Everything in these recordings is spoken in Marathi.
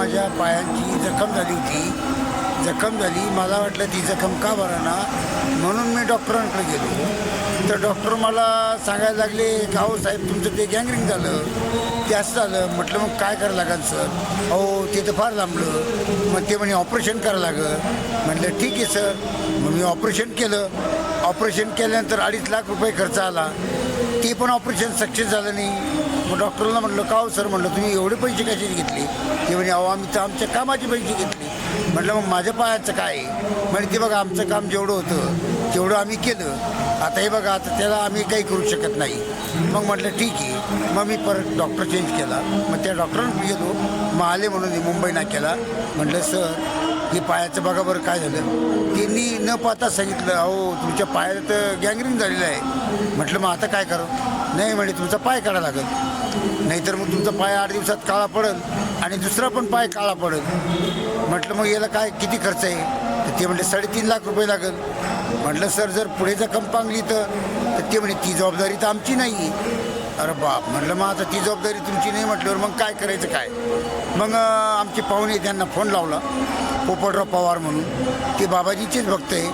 माझ्या पायांची जखम झाली होती. जखम झाली मला वाटलं ती जखम का बरं ना म्हणून मी डॉक्टरांकडे गेलो. तर डॉक्टर मला सांगायला लागले की हो साहेब तुमचं ते गँगरिंग झालं ते असं झालं. म्हटलं मग काय करायला लागेल सर? अहो ते तर फार लांबलं. मग ते म्हणे ऑपरेशन करायला लागलं. म्हटलं ठीक आहे सर. मग मी ऑपरेशन केलं. ऑपरेशन केल्यानंतर अडीच लाख रुपये खर्च आला. ते पण ऑपरेशन सक्सेस झालं नाही. मग डॉक्टरला म्हटलं का हो सर म्हटलं तुम्ही एवढे पैसे कशाचे घेतले? ते म्हणे अहो आम्ही तर आमच्या कामाचे पैसे घेतले. म्हटलं मग माझ्या पायाचं काय? आहे म्हणजे ते बघा आमचं काम जेवढं होतं तेवढं आम्ही केलं. आता हे बघा आता त्याला आम्ही काही करू शकत नाही. मग म्हटलं ठीक आहे. मग मी परत डॉक्टर चेंज केला. मग त्या डॉक्टरांना गेलो. मग आले म्हणून मुंबईला केला. म्हटलं सर हे पायाचं बघा बरं काय झालं. त्यांनी न पाहता सांगितलं अहो तुमच्या पायाला तर गँगरिंग झालेलं आहे. म्हटलं मग आता काय करू? नाही म्हणे तुमचा पाय काढा लागेल. नाहीतर मग तुमचा पाय आठ दिवसात काळा पडेल आणि दुसरा पण पाय काळा पडेल. म्हटलं मग याला काय किती खर्च आहे? तर ते म्हणले साडेतीन लाख रुपये लागेल. म्हटलं सर जर पुढे जर कंपांगली तर? ते म्हणे ती जबाबदारी तर आमची नाही आहे अरे बाप. म्हटलं मग आता ती जबाबदारी तुमची नाही म्हटल्यावर मग काय करायचं काय? मग आमचे पाहुणे त्यांना फोन लावला. पोपटराव पवार म्हणून. ते बाबाजीचेच भक्त आहे.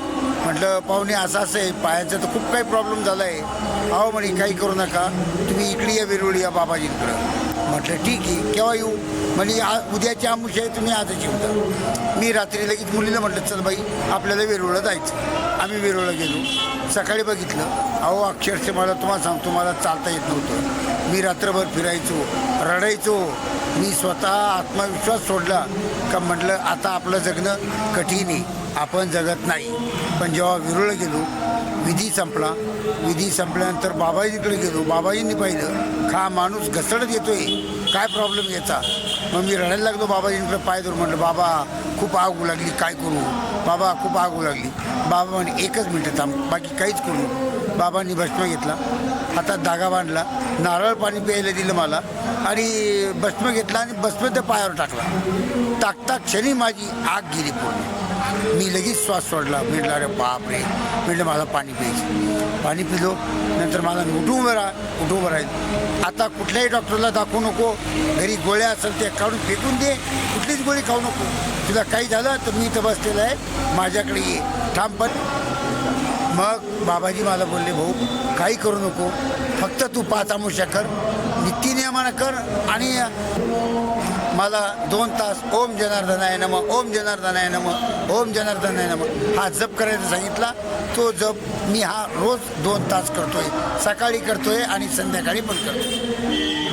म्हटलं पाहुणे असं असं आहे. पायाचं तर खूप काही प्रॉब्लेम झाला आहे अहो म्हणे काही करू नका. तुम्ही इकडे या वेरुळी या बाबाजींकडं. म्हटलं ठीक आहे. केव्हा येऊ? म्हणजे आ उद्याची आमुष आहे तुम्ही आजच येऊ द्या मी रात्री लगेच मुलीला म्हटलं चल बाई आपल्याला वेरुळला जायचं आम्ही वेरुळला गेलो. सकाळी बघितलं. अहो अक्षरशः मला तुम्हाला सांगतो मला चालता येत नव्हतं. मी रात्रभर फिरायचो रडायचो. मी स्वतः आत्मविश्वास सोडला. का म्हटलं आता आपलं जगणं कठीण आहे. आपण जगत नाही. पण जेव्हा विरुळ गेलो विधी संपला. विधी संपल्यानंतर बाबाजीकडे गेलो. बाबाजींनी पाहिलं खा माणूस घसडत येतोय? काय प्रॉब्लेम याचा? मग मी रडायला लागलो बाबाजींकडे पाय धरून. म्हटलं बाबा खूप आग लागली. काय करू? बाबा खूप आग लागली. बाबा म्हणे एकच मिनटं थांब. बाकी काहीच करू बाबांनी भस्म घेतला. हातात धागा बांधला. नारळ पाणी प्यायला दिलं मला. आणि भस्म घेतला आणि भस्म त्या पायावर टाकला. टाकता क्षणी माझी आग गेली पूर्ण. मी लगेच श्वास सोडला. म्हटलं अरे बाप रे. म्हटलं मला पाणी प्यायचं पाणी पिलो. नंतर मला उठून उभं राहा उठून उभं राहील. आता कुठल्याही डॉक्टरला दाखवू नको. घरी गोळ्या असेल त्या काढून फेकून दे. कुठलीच गोळी खाऊ नको. तुला काही झालं तर मी इथं बसलेलं आहे. माझ्याकडे ये. थांब पण. मग बाबाजी मला बोलले भाऊ काही करू नको. फक्त तू पाच आमुष्या कर नित्यनियमानं कर आणि मला दोन तास ओम जनार्दनाय नम ओम जनार्दनाय नम ओम जनार्दनाय नम. हा जप करायचा सांगितला. तो जप मी हा रोज दोन तास करतोय. सकाळी करतोय आणि संध्याकाळी पण करतोय.